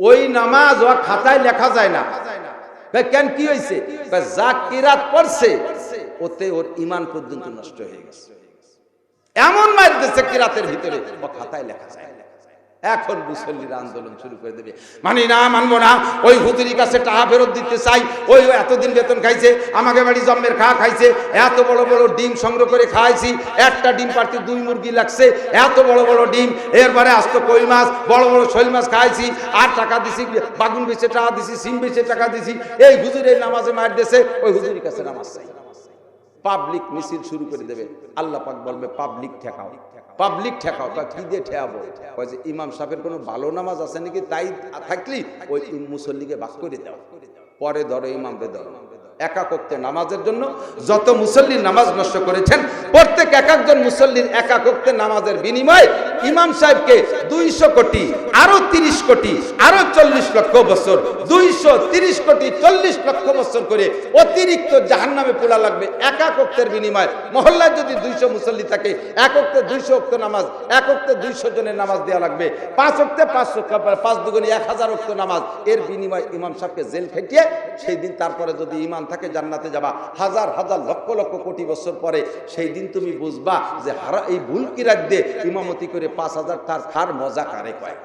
ওই নামাজ ও খাতায় লেখা যায় না। কেন কি হয়েছে? যা কিরাত পড়ছে, ওতে ওর ইমান পর্যন্ত নষ্ট হয়ে গেছে। এমন মার দিচ্ছে কিরাতের ভিতরে খাতায় লেখা যায়। এখন মুসল্লিরা আন্দোলন শুরু করে দেবে। মানি না, মানবো না, ওই হুতুরির কাছে টাকা ফেরত দিতে চাই, ওই এতদিন বেতন খাইছে, আমাকে বাড়ি জন্মের খা খাইছে, এত বড় বড় ডিম সংগ্রহ করে খাইছি, একটা ডিম পারতে দুই মুরগি লাগছে, এত বড় বড় ডিম, এরপরে আস্ত কই মাছ, বড় বড় শৈল মাছ খাইছি, আর টাকা দিছি, বাগুন বেচে টাকা দিছি সিম বেচে টাকা দিছি, এই হুজুরের নামাজে মার দিয়েছে ওই হুজুরির কাছে নামাজ চাই। পাবলিক মিছিল শুরু করে দেবে, আল্লাহ পাক বলবে, পাবলিক ঠেকাও। পাবলিক ঠেকাও তা কি দিয়ে ওই যে ইমাম সাহেবের কোনো ভালো নামাজ আছে নাকি? তাই থাকলি, ওই মুসল্লিকে বাস করে দাও। পরে ধরো ইমামকে ধরো একা করতে নামাজের জন্য। যত মুসল্লির নামাজ নষ্ট করেছেন, প্রত্যেক এক একজন মুসল্লির একা করতে নামাজের বিনিময়ে ইমাম সাহেবকে দুইশো কোটি, আরও তিরিশ কোটি, আরও চল্লিশ লক্ষ বছর, দুইশো তিরিশ কোটি, চল্লিশ লক্ষ বছর করে অতিরিক্ত জাহান নামে পোড়া লাগবে একা কক্তের বিনিময়ে। মহল্লায় যদি দুইশো মুসল্লি থাকে, এক অক্তে দুইশো অক্ত নামাজ, এক অক্তে দুইশো জনের নামাজ দেওয়া লাগবে। পাঁচ অক্তে পাঁচশো পাঁচ দুগুনি এক হাজার অক্ত নামাজ। এর বিনিময়ে ইমাম সাহেবকে জেল খেটিয়ে সেই দিন তারপরে যদি ইমান থাকে জান্নাতে যাবা। হাজার হাজার, লক্ষ লক্ষ কোটি বছর পরে সেই দিন তুমি বুঝবা যে হারা এই ভুল কি রাখবে? ইমামতি করে পাঁচ হাজার তার খার মজা কারে কয়?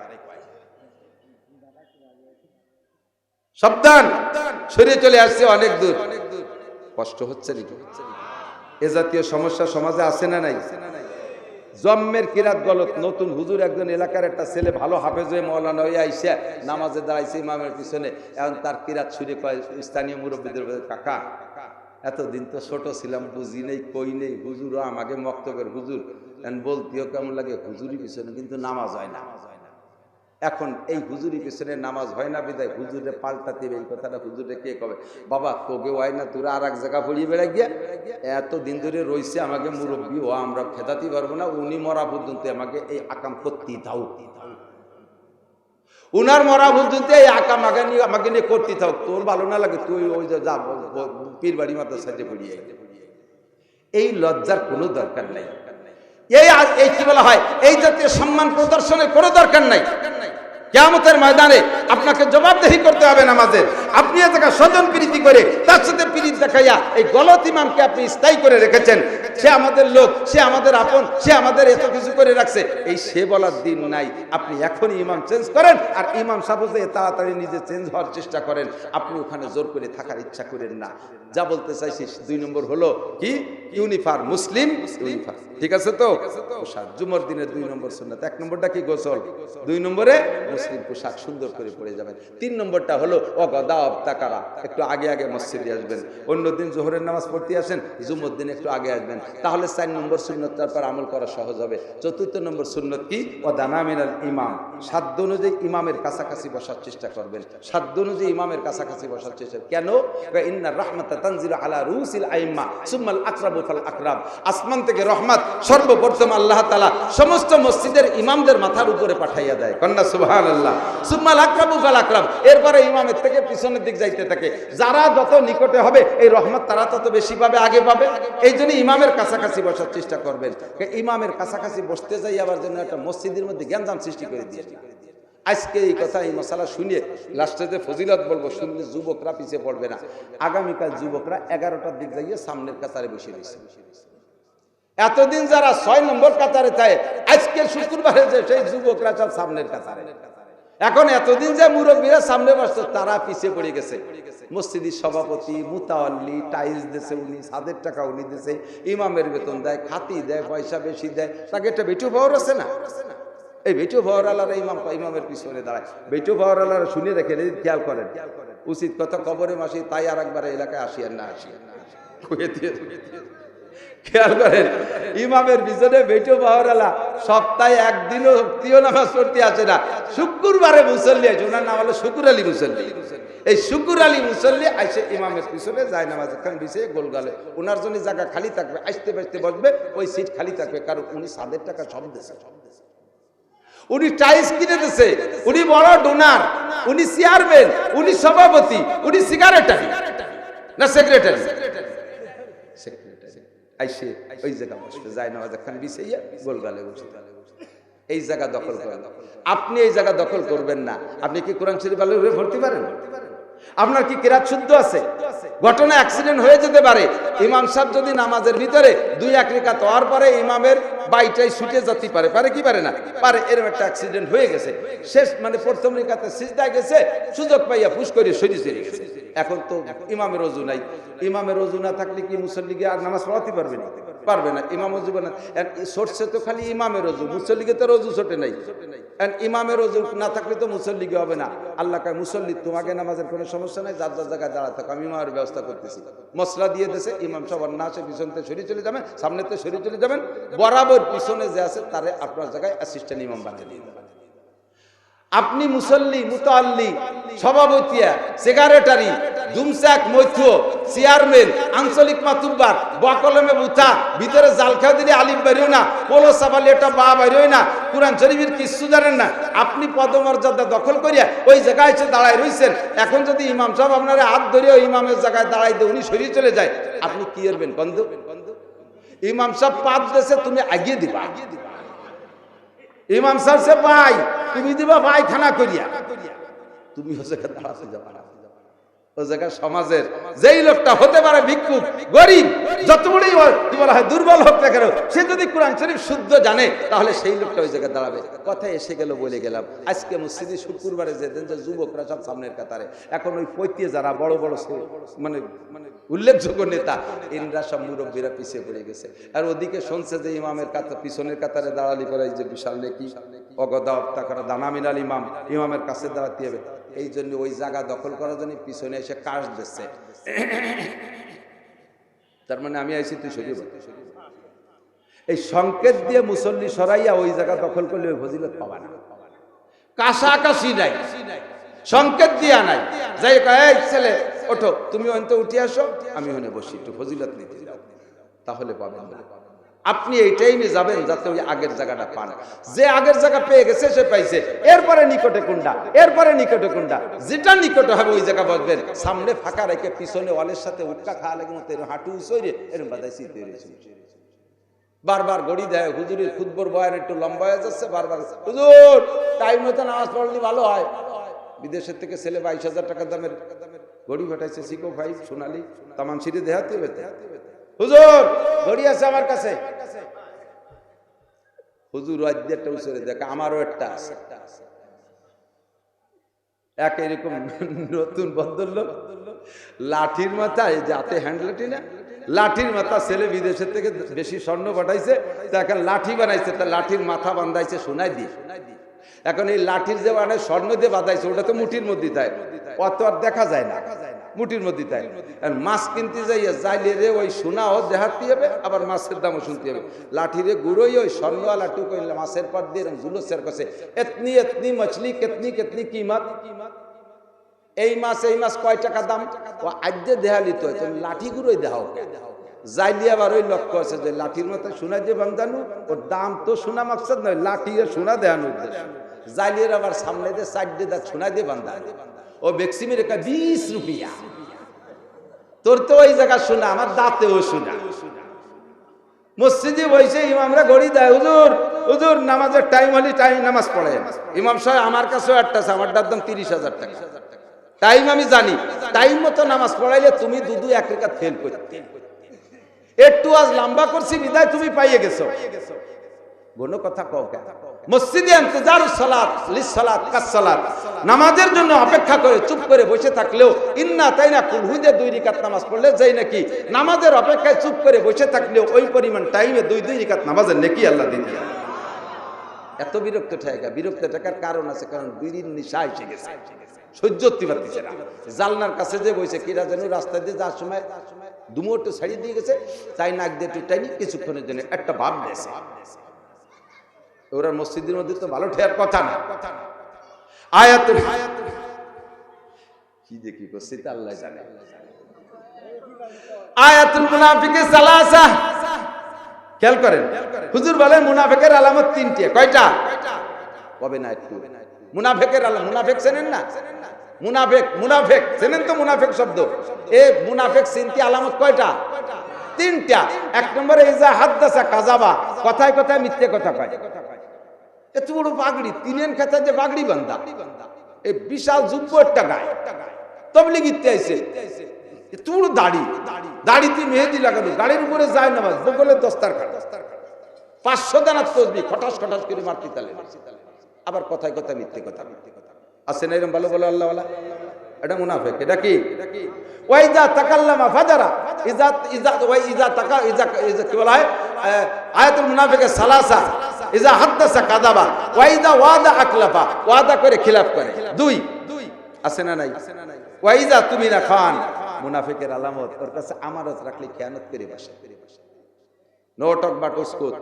সাবধান! সরিয়ে চলে আসছে অনেক দূর। কষ্ট হচ্ছে এ জাতীয় সমস্যা সমাজে আছে না নাই? জন্মের কিরাত গলত, নতুন হুজুর একজন এলাকার একটা ছেলে, ভালো হাফেজ হয়ে মৌলানা হয়ে আইসে, নামাজে দাঁড়াইছে ইমামের পিছনে। এখন তার কিরাত শুনে কয়, স্থানীয় মুরব্বীদের কাকা, এতদিন তো ছোট ছিলাম, বুঝি নেই, কই নেই, হুজুরও আমাকে মক্তবের হুজুর। বলতেও কেমন লাগে হুজুরি পিছনে, কিন্তু নামাজ হয় না। এখন এই হুজুরি পিছনে নামাজ হয় না বিদায়, হুজুরে পাল্টাতে এই কথাটা হুজুরে কে কবে? বাবা, তোকে হয় না, তোরা আর এক জায়গা পড়িয়ে বেড়া গিয়া, এত দিন ধরে রইছে আমাকে মুরব্বী, ও আমরা খেদাতে পারব না, উনি মরা পর্যন্ত আমাকে এই আকাম করতে দাও উনার মরা পর্যন্ত এই আকাম নিয়ে, আমাকে নিয়ে করতে থাক তোর ভালো না লাগে, তুই ওই যে যা, পীর বাড়ি মাথার সাথে পড়িয়ে এই লজ্জার কোনো দরকার নাই। এই এই কি বলা হয়? এই জাতীয় সম্মান প্রদর্শনের কোনো দরকার নাই। কেয়ামতের ময়দানে আপনাকে জবাবদেহি করতে হবে নামাজের আপনি এ স্বজন প্রীতি করে, তার সাথে প্রীতি দেখাইয়া এই গলত ইমামকে আপনি স্থায়ী করে রেখেছেন। সে আমাদের লোক, সে আমাদের আপন, সে আমাদের এত কিছু করে রাখছে। এই সে বলার দিন নাই। আপনি এখনই ইমাম চেঞ্জ করেন আর ইমাম সাহেব তাড়াতাড়ি নিজে চেঞ্জ হওয়ার চেষ্টা করেন। আপনি ওখানে জোর করে থাকার ইচ্ছা করেন না। যা বলতে চাইছি দুই নম্বর হলো কি? ইউনিফার মুসলিম ইউনিফার ঠিক আছে তো? পোশাক। জুমর দিনের দুই নম্বর সুন্নাত। এক নম্বরটা কি গোসল? দুই নম্বরে মুসলিম পোশাক সুন্দর করে পরে যাবেন। তিন নম্বরটা হলো অগদা অবতাকারা একটু আগে আগে মসজিদে আসবেন। অন্য দিন জোহরের নামাজ পড়তে আসেন জুমর দিন একটু আগে আসবেন। তাহলে চার নম্বর সুন্নতটার পর আমল করা সহজ হবে। চতুর্থ নম্বর সুন্নত কি? ও দানামিনাল ইমাম। সাধ্য অনুযায়ী ইমামের কাছাকাছি বসার চেষ্টা করবেন। সাধ্য অনুযায়ী ইমামের কাছাকাছি বসার চেষ্টা কেন? ইন্না রহমাতা তানজিল আলা রুসিল আইম্মা, সুম্মাল আকরাবু ফাল আকরাব। আসমান থেকে রহমত সর্বপ্রথম আল্লাহ তাআলা সমস্ত মসজিদের ইমামদের মাথার উপরে পাঠাইয়া দেয়। কন্যা, সুবহানাল্লাহ। সুম্মাল আকরাবু ফাল আকরাব। এরপরে ইমামের থেকে পিছনের দিক যাইতে থাকে। যারা যত নিকটে হবে, এই রহমত তারা তত বেশি পাবে, আগে পাবে। এই জন্য ইমামের কাছাকাছি বসার চেষ্টা করবেন। ইমামের কাছাকাছি বসতে যাই আবার যেন একটা মসজিদের মধ্যে জ্ঞানজাম সৃষ্টি করে দিয়ে আজকে এই কথা, এই মশালা শুনিয়ে লাস্টে যে ফজিলত বলব, শুনলে যুবকরা পিছিয়ে পড়বে না। আগামীকাল যুবকরা এগারোটার দিক যাইয়ে সামনের কাতারে বসে রয়েছে। এতদিন যারা ছয় নম্বর কাতারে থাকে, আজকে শুক্রবারে যে সেই যুবকরা সব সামনের কাতারে। এখন এতদিন যে মুরব্বীরা সামনে বসতো তারা পিছিয়ে পড়ে গেছে। মসজিদের সভাপতি মুতাওয়াল্লি টাইলস দিছে উনি, সাদের টাকা উনি দিছে, ইমামের বেতন দেয়, খাতি দেয়, পয়সা বেশি দেয়, তাকে একটা বেটু পাওয়ার আছে না? এই বেটু ভাওয়ালারা ইমাম ইমামের পিছনে দাঁড়ায়। বেটু ভাওয়ালারা শুনে দেখেন এই খেয়াল করেন। উচিত কথা কবরে মাসি তাই আর একবার এলাকায় আসিয়েন না আসিয়েন খেয়াল করেন, ইমামের পিছনে বেটু বাহরালা সপ্তাহে একদিনও তিও নামাজ পড়তে আসে না। শুক্রবারে মুসল্লি আছে ওনার নাম হলো শুকুর আলী মুসল্লি। এই শুকুর আলী মুসল্লি আইসে ইমামের পিছনে যায় নামাজ খান বিছিয়ে গোল গালে। ওনার জন্য জায়গা খালি থাকবে আসতে বাসতে বসবে, ওই সিট খালি থাকবে, কারণ উনি সাদের টাকা সব দেশে সব দেশে। উনি টাইলস কিনে দিছে, উনি বড় ডোনার, উনি চেয়ারম্যান, উনি সভাপতি, উনি সিগারেটারি না সেক্রেটারি আইসে ওই জায়গা বসবে, যায় না খান বিছাইয়া গোলগালে বসে। এই জায়গা দখল করেন। আপনি এই জায়গা দখল করবেন না। আপনি কি কোরআন শরীফ আলু ভর্তি পারেন? আপনার কি কেরাত শুদ্ধ আছে? ঘটনা অ্যাক্সিডেন্ট হয়ে যেতে পারে ইমাম সাহেব যদি নামাজের ভিতরে দুই, এক রেখা হওয়ার পরে ইমামের বাইটাই ছুটে যেতে পারে পারে কি পারে না? পারে, এরকম একটা অ্যাক্সিডেন্ট হয়ে গেছে। শেষ মানে প্রথম রেখাতে সিজদা গেছে, সুযোগ পাইয়া ফুস করে চলে গেছে। এখন তো ইমামের রজু নাই। ইমামের অজু না থাকলে কি মুসল্লিকে আর নামাজ পড়াতে পারবে না? পারবে না ইমাম অজু না। সরষে তো খালি ইমামের অজু মুসল্লিকে তো রজু ছোটে নাই। ইমামের অজু না থাকলে তো মুসল্লিকে হবে না। আল্লাহ কয়, মুসল্লি, তোমাকে নামাজের কোনো সমস্যা নাই, যার যার জায়গায় দাঁড়া থাকো, আমি ইমামের ব্যবস্থা করতেছি। মশলা দিয়ে দেশে ইমাম সবার না আসে পিছনতে সরিয়ে চলে যাবেন সামনেতে সরিয়ে চলে যাবেন। বরাবর পিছনে যে আছে, তারে আপনার জায়গায় অ্যাসিস্ট্যান্ট ইমাম বানিয়ে দিয়ে দেবেন আপনি মুসল্লি, মুতাল্লি সভাপতিয়া সেক্রেটারি, দুমসাক মৈথ চেয়ারম্যান, আঞ্চলিক মাতুব্বার বকলমে বুথা, ভিতরে জাল খাওয়া দিলে আলিম বেরিও না পোলো সাবালি এটা বা বেরিও না, কোরআন শরীফের কিচ্ছু জানেন না। আপনি পদমর্যাদা দখল করিয়া ওই জায়গায় এসে দাঁড়ায় রইছেন। এখন যদি ইমাম সাহেব আপনার হাত ধরিয়ে ইমামের জায়গায় দাঁড়াই দিয়ে, উনি সরিয়ে চলে যায়। আপনি কি করবেন বন্ধু? ইমাম সাহেব পাঁচ দেশে তুমি আগিয়ে দিবা। ইমাম সাহেব সে ভাই তুমি দিবা ভাই খানা করিয়া। তুমি ও জায়গায় দাঁড়াতে যাবা ও জায়গায় সমাজের যেই লোকটা হতে পারে ভিক্ষুক, গরিব যত বড়ই কি বলা হয়, দুর্বল হোক না কেন, সে যদি কোরআন শরীফ শুদ্ধ জানে, তাহলে সেই লোকটা ওই জায়গায় দাঁড়াবে। কথা এসে গেল বলে গেলাম। আজকে মসজিদে শুক্রবারে যেতেন যে যুবকরা সব সামনের কাতারে, এখন ওই পৈতে যারা বড় বড় মানে মানে উল্লেখযোগ্য নেতা ইনরা সব মুরব্বীরা পিছিয়ে পড়ে গেছে। আর ওদিকে শুনছে যে ইমামের কাতার পিছনের কাতারে দাঁড়ালি করে এই যে বিশাল নেকি। অগদা হত্যা করা দানামিনাল ইমাম, ইমামের কাছে দাঁড়াতে হবে। এই জন্য ওই জায়গা দখল করার জন্য পিছনে এসে কাশ দিচ্ছে। তার মানে আমি আইছি, তুই বল। এই সংকেত দিয়ে মুসল্লি সরাইয়া ওই জায়গা দখল করলে ওই ফজিলত পাবা না। কাশাকাশি নাই। সংকেত দিয়া নাই। যাই এই ছেলে, ওঠো। তুমি অন্ত উঠে আসো। আমি ওখানে বসি, একটু ফজিলত নিতে যাও। তাহলে পাবেন। আপনি এই টাইমে যাবেন যাতে ওই আগের জায়গাটা পান। যে আগের জায়গা পেয়ে গেছে, সে পাইছে। এরপরে নিকটে কোনটা? এরপরে নিকটে কোনটা? যেটা নিকটে হবে, ওই জায়গা বসবেন। সামনে ফাঁকা রেখে পিছনে ওয়ালের সাথে উটকা খাওয়া লাগে, মতো এরকম হাঁটু উঁচইরে এরকম শীত বারবার গড়ি দেয়, হুজুরের খুদবর বয়ান একটু লম্বা হয়ে যাচ্ছে, বারবার হুজুর টাইম মতো নামাজ পড়লে, ভালো হয়। বিদেশের থেকে ছেলে বাইশ হাজার টাকা দামের গড়ি পাঠাইছে সিকো ভাই, সোনালি তামান সিঁড়ি দেহাতে। হুজুর ঘড়ি আছে আমার কাছে। হুজুর একটা উচরে দেখ, আমারও একটা আছে। এক এরকম নতুন ভদ্রলোক, লাঠির মাথায় যাতে হ্যান্ড লাঠি না, লাঠির মাথা ছেলে বিদেশের থেকে বেশি স্বর্ণ পাঠাইছে তা এখন লাঠি বানাইছে, তা লাঠির মাথা বান্ধাইছে, সোনাই দিয়ে। এখন এই লাঠির যে মানে স্বর্ণ দিয়ে বাঁধাইছে, ওটা তো মুঠির মধ্যে দেয়, অত আর দেখা যায় না। মুঠির মধ্যে তাই মাছ কিনতে যাইয়া যাইলে রে ওই সোনা সোনাও দেহাতে হবে, আবার মাছের দামও শুনতে হবে। লাঠিরে গুঁড়োই ওই স্বর্ণওয়ালা টুকো মাছের পর দিয়ে জুলুসের কাছে, এতনি এতনি, মছলি, কেতনি কেতনি কিমত এই মাছ এই মাছ কয় টাকা দাম? ও আদ্যে দেহালি তো লাঠি গুঁড়োই দেহাও যাইলি আবার ওই লক্ষ্য আছে যে লাঠির মতো সোনা যে বান্ধানো ওর দাম তো সোনা মাকসাদ নয়, লাঠি সোনা দেহানো উদ্দেশ্য। আবার সামনে দিয়ে সাইড দিয়ে সোনা দিয়ে বান্ধা ও বেক্সিমি রেখা বিশ রুপিয়া। তোর তো ওই জায়গা শোনা, আমার দাঁতেও শোনা। মসজিদে বসে ইমামরা ঘড়ি দেয়, হুজুর হুজুর, নামাজের টাইম হলে টাইম নামাজ পড়ে ইমাম সাহেব, আমার কাছেও একটা আছে আমার দাম তিরিশ হাজার টাকা। টাইম আমি জানি টাইম মতো নামাজ পড়াইলে তুমি দুদু এক রেখা ফেল করতে। একটু আজ লম্বা করছি, বিদায় তুমি পাইয়ে গেছো। কোনো কথা কও কেন? মসজিদে ইন্তজার সালাত লিস সালাত কাস সালাত। নামাজের জন্য অপেক্ষা করে চুপ করে বসে থাকলেও ইন্না তাই না কুলহুদে দুই রিকাত নামাজ পড়লে যাই নাকি? নামাজের অপেক্ষায় চুপ করে বসে থাকলেও ওই পরিমাণ টাইমে দুই দুই রিকাত নামাজের নেকি আল্লাহ দিন এত বিরক্ত ঠেকা বিরক্ত ঠেকার কারণ আছে কারণ বিড়ির নিশা এসে গেছে। সহ্য পারতেছে না। জালনার কাছে যে বসে কিরা যেন রাস্তা দিয়ে যাওয়ার সময় দুমো একটু ছাড়িয়ে দিয়ে গেছে তাই নাক দিয়ে একটু টাইনি কিছুক্ষণের জন্য একটা ভাব দিয়েছে। ওরা মসজিদের মধ্যে তো ভালো ঠেয়ার কথা না। আয়াত কি যে কি করছে তা আল্লাহ জানে। আয়াতুল মুনাফিকে সালাসা। খেয়াল করেন? হুজুর মুনাফিকের আলামত কয়টা? কবে না একটু? মুনাফেকের আলাম মুনাফেক চেনেন না? মুনাফেক মুনাফেক। চেনেন তো মুনাফেক শব্দ? এ মুনাফেক চিনতে আলামত কয়টা? তিনটা। এক নম্বরে এই যে হাদ্দাসা কাজাবা কথায় কথায় মিথ্যে কথা কয়। এত বড় বাগড়ি তিনেন খেতা যে বাগড়ি বান্ধা এই বিশাল যুব্য একটা গায়ে তবলিগিতে আইছে, এত বড় দাড়ি। দাড়িতে মেহেদি লাগানো, গাড়ির উপরে যায় না বাস বগলের দস্তার খাট। পাঁচশো দানার তসবি, খটাস খটাস করে মারতে তালে। আবার কথায় কথা মিথ্যে কথা। মিথ্যে কথা আছে না এরকম ভালো বলো আল্লাহ এটা মুনাফেক, এটা কি? ওয়াইজা তাকাল্লামা ফাজারা, ইজা ইজা, ওয়াই ইজা তাকা, ইজা কি বলা হয়? আয়াতুল মুনাফিকের সালাসা। ইজা কাদাবা ওয়াইজা ওয়াদা আকলাফা ওয়াদা করে খিলাফ করে। দুই, আছে না নাই? তুমি না খান। মুনাফিকের আলামত, ওর কাছে আমানত রাখলে খেয়ানত করে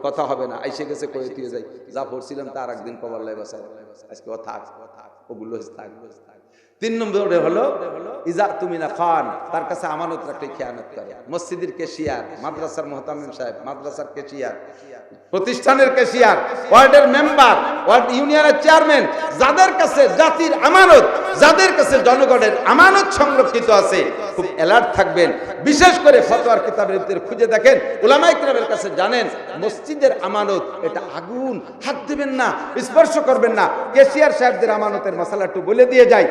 কথা হবে না। আইসে গেছে কয়ে দিয়ে যাই। যা পড়ছিলাম তার একদিন কবার লাই বসাই আজকে ও থাক ওগুলো থাক তিন নম্বরে হলো, ইজা তুমি না খান, তার কাছে আমানত রাখলে খেয়ানত করে। মসজিদের কেশিয়ার, মাদ্রাসার মোহতামিম সাহেব, মাদ্রাসার কেশিয়ার। প্রতিষ্ঠানের কেশিয়ার, ওয়ার্ডের মেম্বার, ওয়ার্ড ইউনিয়নের চেয়ারম্যান, যাদের কাছে জাতির আমানত, যাদের কাছে জনগণের আমানত সংরক্ষিত আছে, খুব অ্যালার্ট থাকবেন। বিশেষ করে ফতোয়ার কিতাবের খুঁজে দেখেন উলামাই কিরামের কাছে জানেন, মসজিদের আমানত, এটা আগুন, হাত দেবেন না, স্পর্শ করবেন না। কেশিয়ার সাহেবদের আমানতের মশলা বলে দিয়ে যাই।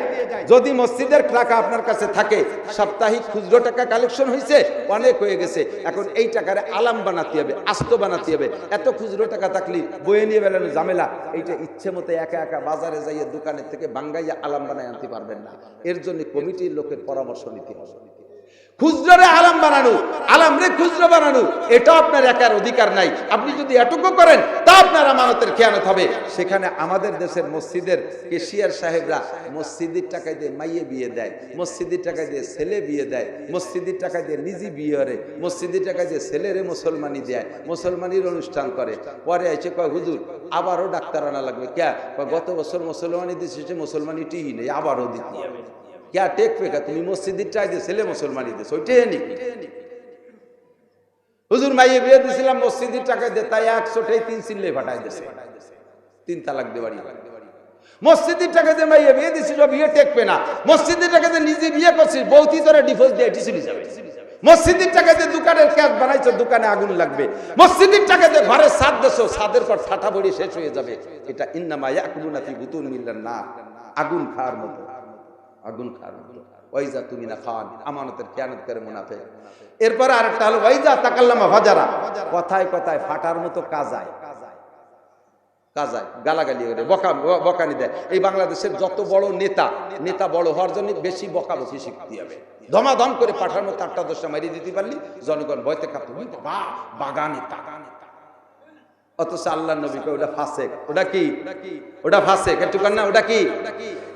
যদি মসজিদের টাকা আপনার কাছে থাকে, সাপ্তাহিক খুচরো টাকা কালেকশন হয়েছে অনেক হয়ে গেছে। এখন এই টাকার আলাম বানাতে হবে, আস্ত বানাতে হবে। এত খুচরো টাকা থাকলে বয়ে নিয়ে বেলেন ঝামেলা। এইটা ইচ্ছে মতো একা একা বাজারে যাইয়া দোকানের থেকে বাঙ্গাইয়া আলাম বানায় আনতে পারবেন না। এর জন্য কমিটির লোকের পরামর্শ নিতে হবে। খুচরোরে আলাম বানানো আলাম রে খুচরো বানানো, এটা আপনার একার অধিকার নাই। আপনি যদি এটুকু করেন, তা আপনার আমানতের খেয়ানত হবে। সেখানে আমাদের দেশের মসজিদের কেশিয়ার সাহেবরা মসজিদের টাকা দিয়ে মাইয়ে বিয়ে দেয়, মসজিদের টাকা দিয়ে ছেলে বিয়ে দেয়, মসজিদের টাকা দিয়ে নিজে বিয়ে করে, মসজিদের টাকা দিয়ে ছেলেরে মুসলমানি দেয়, মুসলমানির অনুষ্ঠান করে। পরে এসে কয়, হুজুর, আবারও ডাক্তার আনা লাগবে। কে? গত বছর মুসলমানি দিচ্ছে মুসলমানি টিহি নেই, আবারও দিতে হবে। ইয়া টেক ফেকা, তুমি মসজিদের চাই যে ছেলে মুসলমান দিয়েছ, ওইটাই নাকি? হুজুর মাইয়ে বিয়ে দিয়েছিলাম মসজিদের টাকা দিয়ে তাই একশোটাই তিন চিল্লে ফাটাই দিয়েছে। তিন তালাক দেওয়ারি মসজিদের টাকা দিয়ে মাইয়ে বিয়ে দিয়েছিল, বিয়ে টেকবে না। মসজিদের টাকা দিয়ে নিজে বিয়ে করছিস বৌতি ধরে ডিভোর্স দিয়ে এটি চলে যাবে। মসজিদের টাকা দিয়ে দোকানের ক্যাশ বানাইছো, দোকানে আগুন লাগবে। মসজিদের টাকা দিয়ে ঘরের সাত দেছো সাদের পর ফাটা ভরি শেষ হয়ে যাবে। এটা ইন্নামা ইয়াকুলুনা ফি গুতুন মিল্লার না আগুন খাওয়ার মতো। আগুন ওয়াইজা তুমি না খান আমানতের খেয়ানত করে মুনাফে এরপর আরেকটা হলো ওয়াইজা তাকাল্লামা ভাজারা কথায় কথায় ফাটার মতো কাজায়। কাজায় গালাগালি করে বকা বকানি দেয়। এই বাংলাদেশের যত বড় নেতা নেতা বড় হওয়ার জন্য বেশি বকাবকি শিখতে হবে। ধমাধম করে পাঠার মতো আটটা দশটা মারিয়ে দিতে পারলি জনগণ ভয়তে কাঁপতে বাবা বাগানে অথচ আল্লাহ নবীকে ওটা ফাসেক ওটা কি? ওটা ফাসেক একটু না ওটা কি?